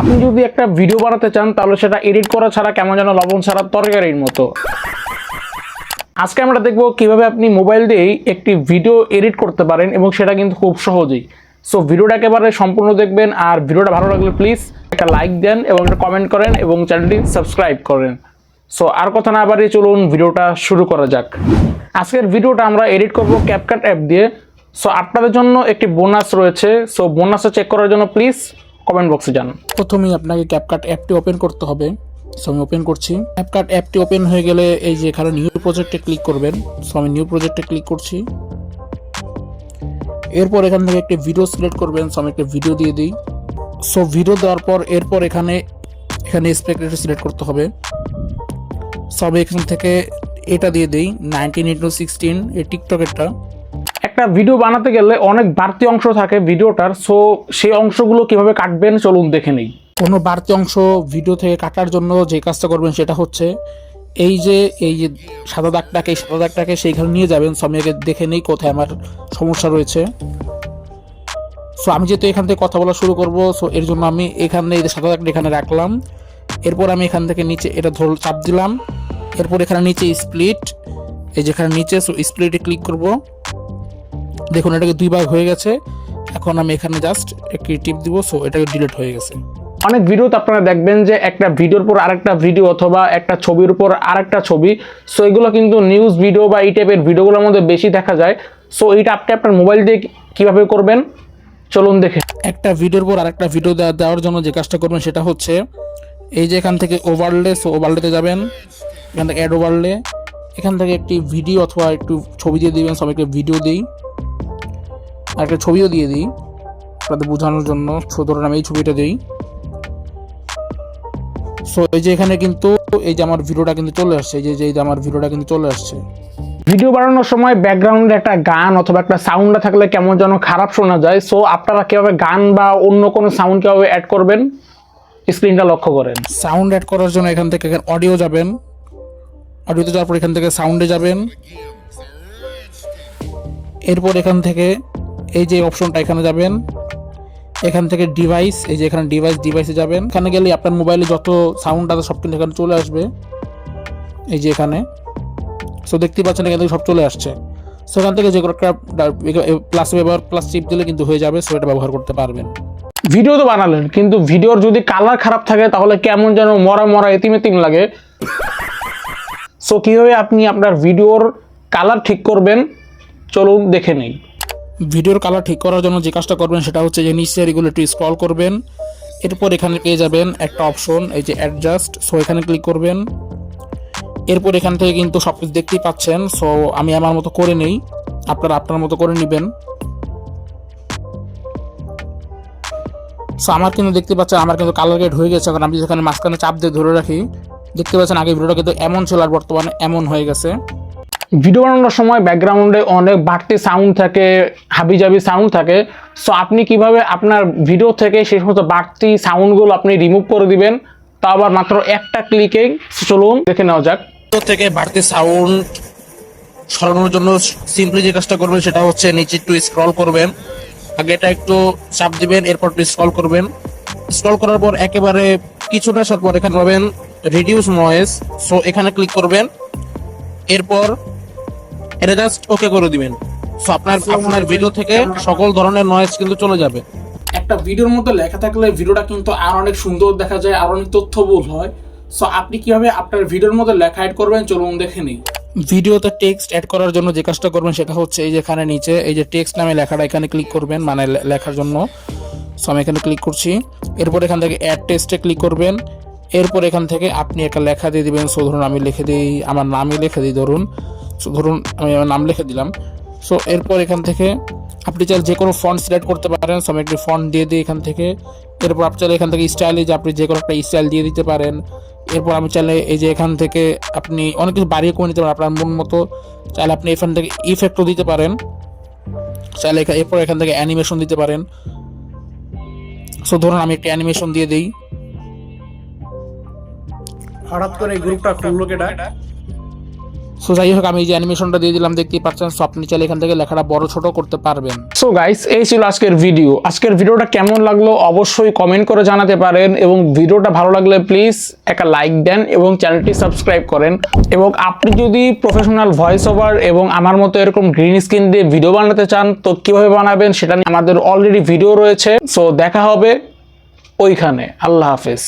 আপনি যদি একটা ভিডিও বানাতে চান, তাহলে সেটা এডিট করা ছাড়া কেমন যেন লবণ ছাড়া তরকারির মতো। আজকে আমরা দেখব কীভাবে আপনি মোবাইল দিয়েই একটি ভিডিও এডিট করতে পারেন এবং সেটা কিন্তু খুব সহজেই। সো ভিডিওটা একেবারে সম্পূর্ণ দেখবেন আর ভিডিওটা ভালো লাগলে প্লিজ একটা লাইক দেন এবং একটা কমেন্ট করেন এবং চ্যানেলটি সাবস্ক্রাইব করেন। সো আর কথা না বাড়িয়ে চলুন ভিডিওটা শুরু করা যাক। আজকের ভিডিওটা আমরা এডিট করব ক্যাপকাট অ্যাপ দিয়ে। সো আপনাদের জন্য একটি বোনাস রয়েছে। সো বোনাসটা চেক করার জন্য প্লিজ কমেন্ট বক্সে যান প্রথমেই আপনাকে ক্যাপকাট অ্যাপটি ওপেন করতে হবে। সো আমি ওপেন করছি। ক্যাপকাট অ্যাপটি ওপেন হয়ে গেলে এই যে এখানে নিউ প্রজেক্টে ক্লিক করবেন। সো আমি নিউ প্রজেক্টে ক্লিক করছি। এরপর এখান থেকে একটি ভিডিও সিলেক্ট করবেন। সো আমি একটা ভিডিও দিয়ে দিই। সো ভিডিও দেওয়ার পর এরপর এখানে এখানে স্পেক্ট সিলেক্ট করতে হবে। সব এখান থেকে এটা দিয়ে দিই। নাইনটিন ইন্টু সিক্সটিন এই টিকটকেরটা একটা ভিডিও বানাতে গেলে অনেক বাড়তি অংশ থাকে ভিডিওটার সো সেই অংশগুলো কীভাবে কাটবেন চলুন দেখে নেই। কোনো বাড়তি অংশ ভিডিও থেকে কাটার জন্য যে কাজটা করবেন সেটা হচ্ছে এই যে এই যে সাদা দাগটাকে এই সাদা দাগটাকে সেইখানে নিয়ে যাবেন। সো আমি আগে দেখে নেই কোথায় আমার সমস্যা রয়েছে। সো আমি যেহেতু এখান থেকে কথা বলা শুরু করব সো এর জন্য আমি এখানে এই যে সাদা দাগটা এখানে রাখলাম। এরপর আমি এখান থেকে নিচে এটা ধর চাপ দিলাম। এরপর এখানে নিচে স্প্লিট এই যেখানে নিচে সো স্প্লিটে ক্লিক করব। দেখুন এটাকে দুই ভাগ হয়ে গেছে। এখন আমি এখানে জাস্ট একটি টিপ দিব সো এটাকে ডিলিট হয়ে গেছে। অনেক ভিডিওতে আপনারা দেখবেন যে একটা ভিডিওর পর আরেকটা ভিডিও অথবা একটা ছবির উপর আরেকটা ছবি। সো এগুলো কিন্তু নিউজ ভিডিও বা এই টাইপের ভিডিওগুলোর মধ্যে বেশি দেখা যায়। সো এইটা আপনি আপনার মোবাইল দিয়ে কীভাবে করবেন? চলুন দেখে একটা ভিডিওর পর আরেকটা ভিডিও দেওয়ার জন্য যে কাজটা করবেন সেটা হচ্ছে এই যে এখান থেকে ওভারলে সো ওভারলেতে যাবেন। এখান থেকে অ্যাড ওভারলে এখান থেকে একটি ভিডিও অথবা একটু ছবি দিয়ে দিবেন সবাই একটা ভিডিও দিই। একটা ছবিও দিয়ে দিই আপনাদের বোঝানোর জন্য। ধরুন আমি এই ছবিটা দিই। সো এই যে এখানে কিন্তু এই যে আমার ভিডিওটা কিন্তু চলে আসছে এই যে এই যে আমার ভিডিওটা কিন্তু চলে আসছে। ভিডিও বানানোর সময় ব্যাকগ্রাউন্ডে একটা গান অথবা একটা সাউন্ড থাকলে কেমন যেন খারাপ শোনা যায়। সো আপনারা কীভাবে গান বা অন্য কোনো সাউন্ড কীভাবে অ্যাড করবেন? স্ক্রিনটা লক্ষ্য করেন। সাউন্ড অ্যাড করার জন্য এখান থেকে অডিও যাবেন। অডিওতে যাওয়ার পর এখান থেকে সাউন্ডে যাবেন। এরপর এখান থেকে এই যে অপশনটা এখানে যাবেন। এখান থেকে ডিভাইস এই যে এখানে ডিভাইস ডিভাইসে যাবেন। এখানে গেলে আপনার মোবাইলে যত সাউন্ড আছে সব কিন্তু এখানে চলে আসবে। এই যে এখানে। সো দেখতে পাচ্ছেন এখান থেকে সব চলে আসছে। সো এখান থেকে যে কোনো একটা প্লাস ব্যবহার প্লাস চিপ দিলে কিন্তু হয়ে যাবে। সো এটা ব্যবহার করতে পারবেন। ভিডিও তো বানালেন, কিন্তু ভিডিওর যদি কালার খারাপ থাকে, তাহলে কেমন যেন মরা মরা এতিম এতিম লাগে। সো কীভাবে আপনি আপনার ভিডিওর কালার ঠিক করবেন, চলুন দেখে নেই। ভিডিওর কালার ঠিক করার জন্য যে কাজটা করবেন সেটা হচ্ছে যে নিচে এগুলো একটু স্ক্রল করবেন। এরপর এখানে পেয়ে যাবেন একটা অপশন এই যে অ্যাডজাস্ট সো এখানে ক্লিক করবেন। এরপর এখান থেকে কিন্তু সব কিছু দেখতেই পাচ্ছেন সো আমি আমার মতো করে নেই, আপনারা আপনার মতো করে নেবেন। সো আমার কিন্তু দেখতে পাচ্ছেন, আমার কিন্তু কালার গেট হয়ে গেছে কারণ আমি যেখানে মাঝখানে চাপ দিয়ে ধরে রাখি, দেখতে পাচ্ছেন আগে ভিডিওটা কিন্তু এমন ছিল আর বর্তমানে এমন হয়ে গেছে। ভিডিও বানানোর সময় ব্যাকগ্রাউন্ডে অনেক বাড়তি সাউন্ড থাকে, হাবিজাবি সাউন্ড থাকে। সো আপনি কীভাবে আপনার ভিডিও থেকে সেই সমস্ত বাড়তি সাউন্ডগুলো আপনি রিমুভ করে দিবেন, তা আবার মাত্র একটা ক্লিকেই চলুন, দেখে নেওয়া যাক। থেকে বাড়তি সাউন্ড সরানোর জন্য সিম্পলি যে কাজটা করবেন সেটা হচ্ছে নিচে একটু স্ক্রল করবেন। আগে এটা একটু চাপ দিবেন, এরপর একটু স্ক্রল করবেন। স্ক্রল করার পর একেবারে কিছুটা আসার পর এখানে পাবেন রিডিউস নয়েজ সো এখানে ক্লিক করবেন। এরপর এটা জাস্ট ওকে করে দিবেন। সো আপনার আপনার ভিডিও থেকে সকল ধরনের নয়েজ কিন্তু চলে যাবে। একটা ভিডিওর মধ্যে লেখা থাকলে ভিডিওটা কিন্তু আর অনেক সুন্দর দেখা যায় আর অনেক তথ্যবহুল হয়। সো আপনি কীভাবে আপনার ভিডিওর মধ্যে লেখা অ্যাড করবেন চলুন দেখে নিই। ভিডিওতে টেক্সট অ্যাড করার জন্য যে কাজটা করবেন সেটা হচ্ছে এই যেখানে নিচে এই যে টেক্সট নামে লেখাটা এখানে ক্লিক করবেন মানে লেখার জন্য। সো আমি এখানে ক্লিক করছি। এরপর এখান থেকে অ্যাড টেক্সটে ক্লিক করবেন। এরপর এখান থেকে আপনি একটা লেখা দিয়ে দিবেন। সো ধরুন আমি লিখে দিই আমার নামই লিখে দিই ধরুন। সো ধরুন আমি আমার নাম লিখে দিলাম। সো এরপর এখান থেকে আপনি চাইলে যে কোনো ফন্ট সিলেক্ট করতে পারেন। সো আমি একটি ফন্ট দিয়ে দিই এখান থেকে। এরপর আপনি চাইলে এখান থেকে স্টাইলে যে আপনি যে কোনো একটা স্টাইল দিয়ে দিতে পারেন। এরপর আমি চাইলে এই যে এখান থেকে আপনি অনেক কিছু বাড়িয়ে করে নিতে পারেন আপনার মন মতো। চাইলে আপনি এখান থেকে ইফেক্টও দিতে পারেন। চাইলে এরপর এখান থেকে অ্যানিমেশন দিতে পারেন। সো ধরুন আমি একটা অ্যানিমেশন দিয়ে দিই। হঠাৎ করে এই গ্রুপটা খুললো কেটা সো যাই হোক, আমি এই যে অ্যানিমেশনটা দিয়ে দিলাম, দেখতেই পাচ্ছেন সো আপনি চাইলে এখান থেকে লেখাটা বড় ছোট করতে পারবেন। সো গাইস এই ছিল আজকের ভিডিও আজকের ভিডিওটা কেমন লাগল অবশ্যই কমেন্ট করে জানাতে পারেন এবং ভিডিওটা ভালো লাগলে প্লিজ একটা লাইক দেন এবং চ্যানেলটি সাবস্ক্রাইব করেন। এবং আপনি যদি প্রফেশনাল ভয়েস ওভার এবং আমার মতো এরকম গ্রিন স্ক্রিন দিয়ে ভিডিও বানাতে চান, তো কীভাবে বানাবেন সেটা নিয়ে আমাদের অলরেডি ভিডিও রয়েছে। সো দেখা হবে ওইখানে। আল্লাহ হাফেজ।